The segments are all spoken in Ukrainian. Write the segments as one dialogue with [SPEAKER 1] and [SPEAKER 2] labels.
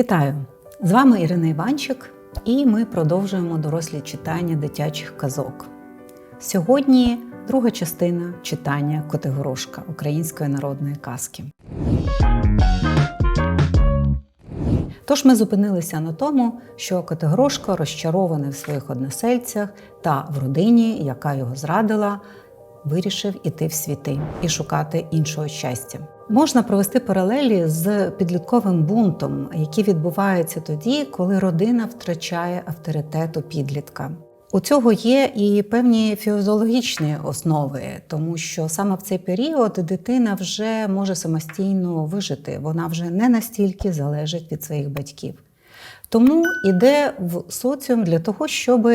[SPEAKER 1] Вітаю! З вами Ірина Іванчик, і ми продовжуємо дорослі читання дитячих казок. Сьогодні друга частина читання Котигорошка української народної казки. Тож ми зупинилися на тому, що Котигорошко розчарований в своїх односельцях та в родині, яка його зрадила, вирішив іти в світи і шукати іншого щастя. Можна провести паралелі з підлітковим бунтом, який відбувається тоді, коли родина втрачає авторитет у підлітка. У цього є і певні фізіологічні основи, тому що саме в цей період дитина вже може самостійно вижити, вона вже не настільки залежить від своїх батьків. Тому йде в соціум для того, щоб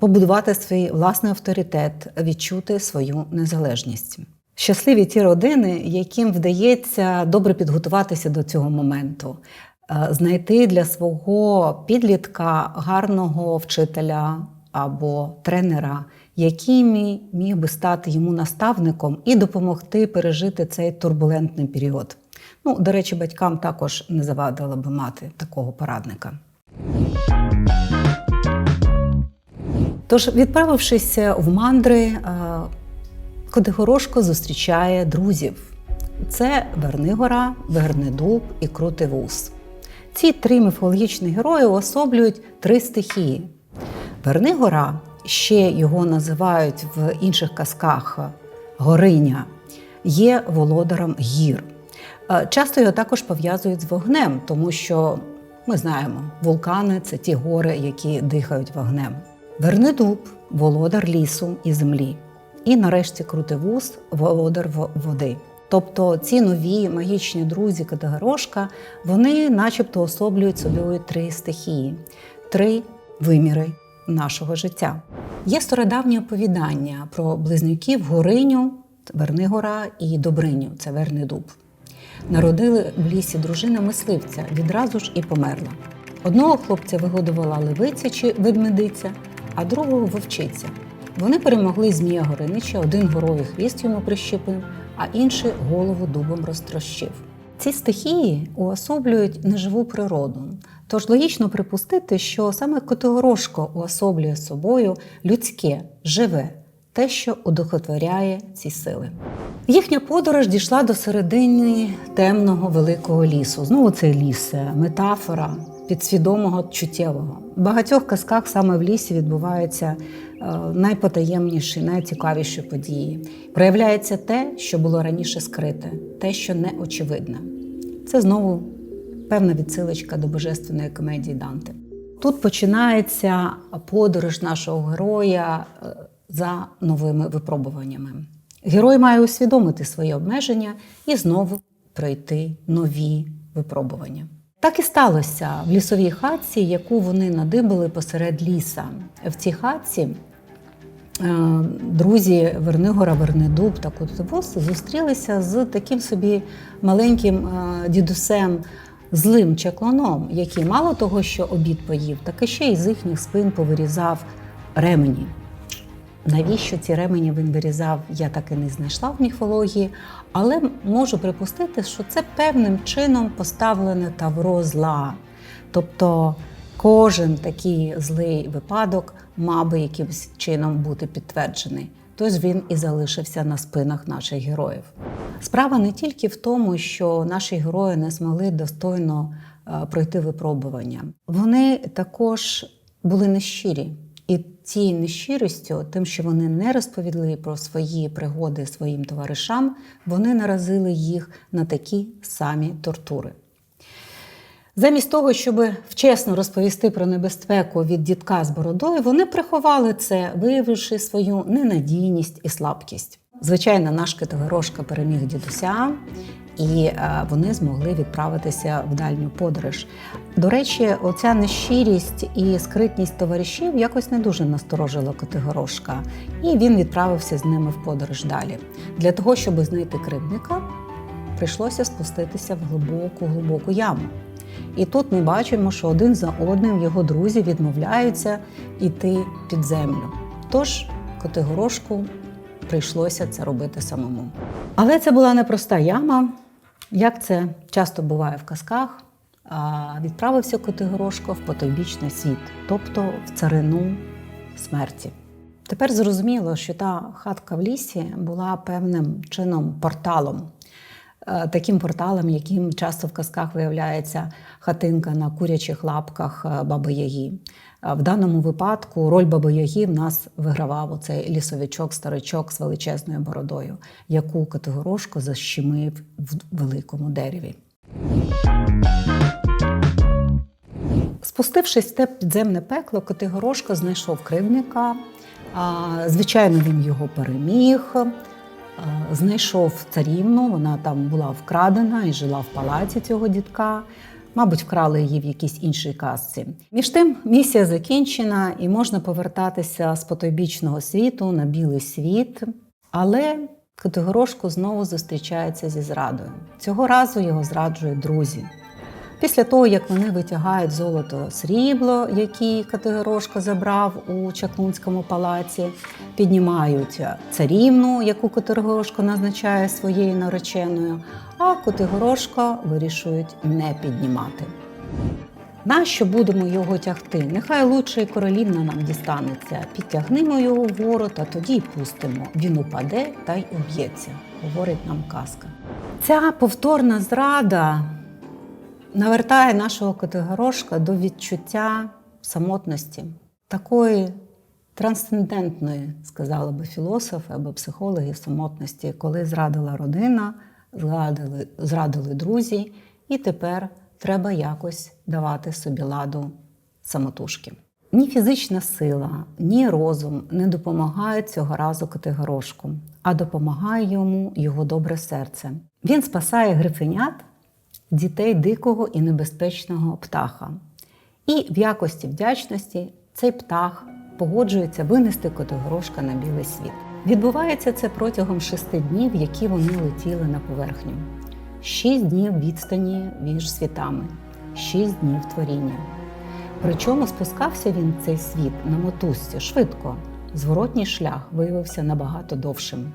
[SPEAKER 1] побудувати свій власний авторитет, відчути свою незалежність. Щасливі ті родини, яким вдається добре підготуватися до цього моменту, знайти для свого підлітка гарного вчителя або тренера, який міг би стати йому наставником і допомогти пережити цей турбулентний період. Ну, до речі, батькам також не завадило би мати такого порадника. Тож, відправившись в мандри, Кодигорошко зустрічає друзів. Це Вернигора, Вернедуб і Крутивус. Ці три міфологічні герої уособлюють три стихії. Вернигора, ще його називають в інших казках Гориня, є володарем гір. Часто його також пов'язують з вогнем, тому що ми знаємо, вулкани це ті гори, які дихають вогнем. Вернедуб володар лісу і землі. І нарешті крутивус володар води. Тобто ці нові магічні друзі Категорошка, вони начебто особлюють собою три стихії, три виміри нашого життя. Є стародавнє оповідання про близнюків Гориню, Вернигора і Добриню це Вернидуб. Народили в лісі дружина мисливця, відразу ж і померла. Одного хлопця вигодувала левиця чи ведмедиця, а другого вовчиця. Вони перемогли Змія Горинича, один горовий хвіст йому прищепив, а інший голову дубом розтрощив. Ці стихії уособлюють неживу природу. Тож логічно припустити, що саме Котигорошко уособлює собою людське, живе, те, що удохотворяє ці сили. Їхня подорож дійшла до середини темного великого лісу. Знову це ліс, метафора підсвідомого чуттєвого. В багатьох казках саме в лісі відбуваються найпотаємніші, найцікавіші події. Проявляється те, що було раніше скрите, те, що не очевидне. Це знову певна відсилочка до божественної комедії Данте. Тут починається подорож нашого героя за новими випробуваннями. Герой має усвідомити свої обмеження і знову пройти нові випробування. Так і сталося в лісовій хатці, яку вони надибали посеред ліса. В цій хатці друзі Вернигора, Вернедуб та Котовос зустрілися з таким собі маленьким дідусем, злим чаклуном, який мало того, що обід поїв, так і ще й з їхніх спин повирізав ремені. Навіщо ці ремені він вирізав, я так і не знайшла в міфології, але можу припустити, що це певним чином поставлене тавро зла. Тобто кожен такий злий випадок мав би якимось чином бути підтверджений. Тож він і залишився на спинах наших героїв. Справа не тільки в тому, що наші герої не змогли достойно пройти випробування, вони також були нещирі. І цією нещирістю, тим, що вони не розповіли про свої пригоди своїм товаришам, вони наразили їх на такі самі тортури. Замість того, щоб вчесно розповісти про небезпеку від дітка з бородою, вони приховали це, виявивши свою ненадійність і слабкість. Звичайно, наш Китогорошка переміг дідуся, і вони змогли відправитися в дальню подорож. До речі, оця нещирість і скритність товаришів якось не дуже насторожила Котигорошка, і він відправився з ними в подорож далі. Для того, щоб знайти кривдника, прийшлося спуститися в глибоку глибоку яму. І тут ми бачимо, що один за одним його друзі відмовляються йти під землю. Тож Котигорошку прийшлося це робити самому. Але це була непроста яма, як це часто буває в казках. відправився Котигорошко в потойбічний світ, тобто в царину смерті. Тепер зрозуміло, що та хатка в лісі була певним чином порталом. Е, Таким порталом, яким часто в казках виявляється хатинка на курячих лапках е, Баби Яги. Е, В даному випадку роль Баби Яги в нас вигравав оцей лісовичок, старичок з величезною бородою, яку Котигорошко защемив в великому дереві. Спустившись в те підземне пекло, Котигорошко знайшов кривника. Звичайно, він його переміг. А, Знайшов царівну, вона там була вкрадена і жила в палаці цього дідка. Мабуть, вкрали її в якійсь іншій казці. Між тим, місія закінчена, і можна повертатися з потойбічного світу на білий світ. Але Котигорошко знову зустрічається зі зрадою. Цього разу його зраджують друзі. Після того, як вони витягають золото срібло, які Котигорошко забрав у Чаклунському палаці, піднімають царівну, яку Котигорошко назначає своєю нареченою, а Котигорошко вирішують не піднімати. Нащо будемо його тягти? Нехай лучше і королівна нам дістанеться. Підтягнемо його вгору та тоді й пустимо. Він упаде та й уб'ється, говорить нам казка. Ця повторна зрада навертає нашого Котигорошка до відчуття самотності, такої трансцендентної, сказали би філософи або психологи самотності, коли зрадила родина, зрадили, зрадили друзі, і тепер треба якось давати собі ладу самотужки. Ні фізична сила, ні розум не допомагають цього разу Котигорошку, а допомагає йому його добре серце. Він спасає грифенят дітей дикого і небезпечного птаха. І в якості вдячності цей птах погоджується винести Котигорошка на білий світ. Відбувається це протягом шести днів, які вони летіли на поверхню. Шість днів відстані між світами, шість днів творіння. Причому спускався він цей світ на мотузці швидко. Зворотній шлях виявився набагато довшим.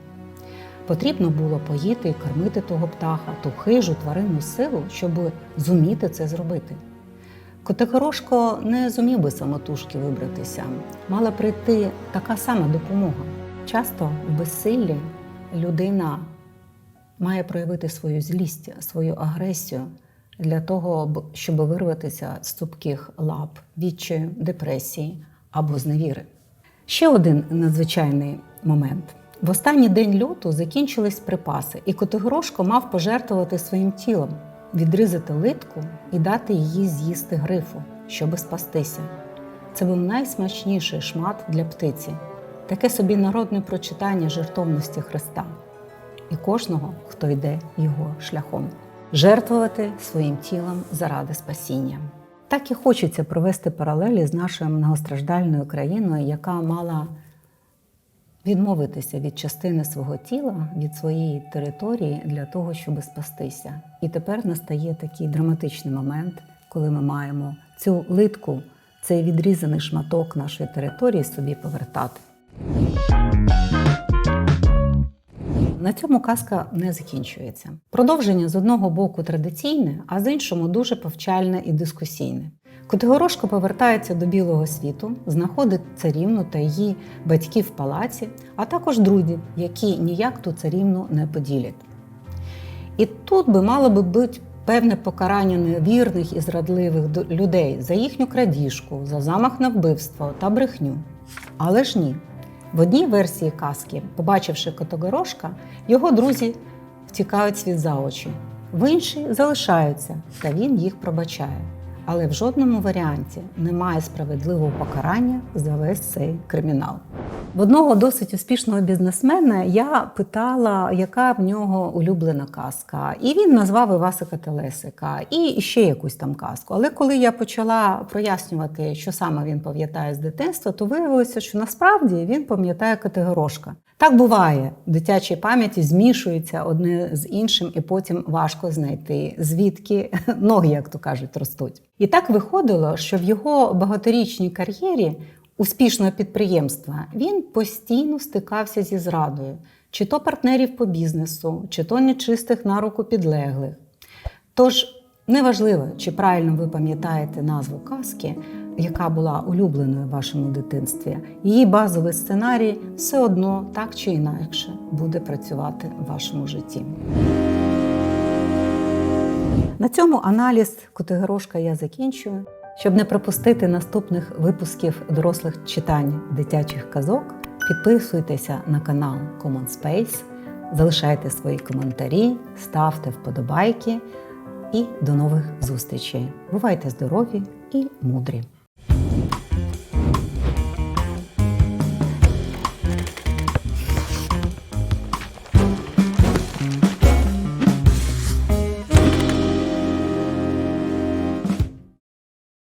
[SPEAKER 1] Потрібно було поїти і кормити того птаха, ту хижу тваринну силу, щоб зуміти це зробити. Котигорошко не зумів би самотужки вибратися. Мала прийти така сама допомога. Часто в безсиллі людина має проявити свою злість, свою агресію для того, щоб вирватися з цупких лап, відчаю, депресії або зневіри. Ще один надзвичайний момент. В останній день льоту закінчились припаси, і Котигорошко мав пожертвувати своїм тілом, відрізати литку і дати її з'їсти грифу, щоби спастися. Це був найсмачніший шмат для птиці, таке собі народне прочитання жертовності Христа і кожного, хто йде його шляхом, жертвувати своїм тілом заради спасіння. Так і хочеться провести паралелі з нашою многостраждальною країною, яка мала відмовитися від частини свого тіла, від своєї території для того, щоб спастися. І тепер настає такий драматичний момент, коли ми маємо цю литку, цей відрізаний шматок нашої території собі повертати. На цьому казка не закінчується. Продовження з одного боку традиційне, а з іншого дуже повчальне і дискусійне. Котигорошко повертається до білого світу, знаходить царівну та її батьків в палаці, а також друзів, які ніяк ту царівну не поділять. І тут би мало би бути певне покарання невірних і зрадливих людей за їхню крадіжку, за замах на вбивство та брехню. Але ж ні. В одній версії казки, побачивши Котогорошка, його друзі втікають світ за очі, в іншій залишаються, та він їх пробачає. Але в жодному варіанті немає справедливого покарання за весь цей кримінал. В одного досить успішного бізнесмена я питала, яка в нього улюблена казка. І він назвав Івасика Телесика і ще якусь там казку. Але коли я почала прояснювати, що саме він пам'ятає з дитинства, то виявилося, що насправді він пам'ятає Котигорошка. Так буває, в дитячій пам'яті змішуються одне з іншим, і потім важко знайти, звідки ноги, як то кажуть, ростуть. І так виходило, що в його багаторічній кар'єрі успішного підприємства він постійно стикався зі зрадою, чи то партнерів по бізнесу, чи то нечистих на руку підлеглих. Тож Неважливо, чи правильно ви пам'ятаєте назву казки, яка була улюбленою в вашому дитинстві, її базовий сценарій все одно так чи інакше буде працювати в вашому житті. На цьому аналіз Котигорошка я закінчую. Щоб не пропустити наступних випусків дорослих читань дитячих казок, підписуйтеся на канал Common Space, залишайте свої коментарі, ставте вподобайки і до нових зустрічей. Бувайте здорові і мудрі!